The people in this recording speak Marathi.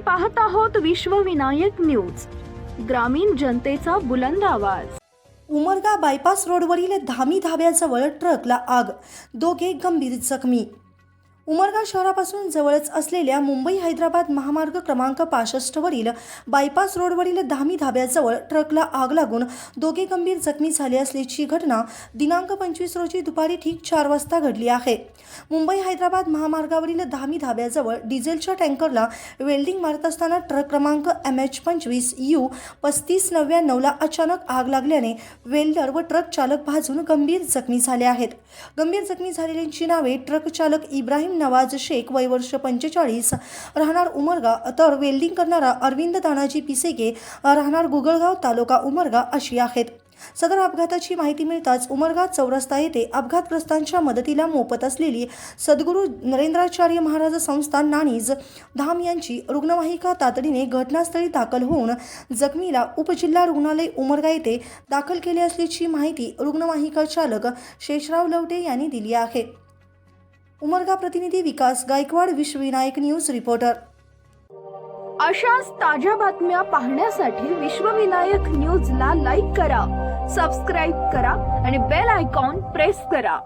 पाहत आहोत विश्वविनायक न्यूज ग्रामीण जनतेचा बुलंद आवाज. उमरगा बायपास रोडवरील धामी धाब्याजवळ ट्रकला आग दोघे गंभीर जखमी. उमरगा शहरापासून जवळच असलेल्या मुंबई हैदराबाद महामार्ग क्रमांक पासष्टवरील बायपास रोडवरील धामी धाब्याजवळ ट्रकला आग लागून दोघे गंभीर जखमी झाले असल्याची घटना दिनांक पंचवीस रोजी दुपारी ठीक चार वाजता घडली आहे. मुंबई हैदराबाद महामार्गावरील धामी धाब्याजवळ डिझेलच्या टँकरला वेल्डिंग मारत असताना ट्रक क्रमांक एम एच पंचवीस यू पस्तीस नव्याण्णवला अचानक आग लागल्याने वेल्डर व ट्रक चालक भाजून गंभीर जखमी झाले आहेत. गंभीर जखमी झालेल्यांची नावे ट्रक चालक इब्राहिम नवाज शेख वय वर्ष पंचेचाळीस. राहणार उमरगा तर वेल्डिंग करणारा अरविंद तानाजी पिसेके राहणार गुगळगाव तालुका उमरगा अशी आहेत. सदर अपघाताची माहिती मिळताच उमरगा चौरस्ता येथे अपघातग्रस्तांच्या मदतीला मोफत असलेली सद्गुरू नरेंद्राचार्य महाराज संस्थान नाणीज धाम यांची रुग्णवाहिका तातडीने घटनास्थळी दाखल होऊन जखमीला उपजिल्हा रुग्णालय उमरगा येथे दाखल केले असल्याची माहिती रुग्णवाहिका चालक शेषराव लवटे यांनी दिली आहे. उमरगा प्रतिनिधी विकास गायकवाड विश्वविनायक न्यूज रिपोर्टर. अशाच ताज्या बातम्या पाहण्यासाठी विश्वविनायक न्यूजला लाईक करा सबस्क्राईब करा आणि बेल आयकॉन प्रेस करा.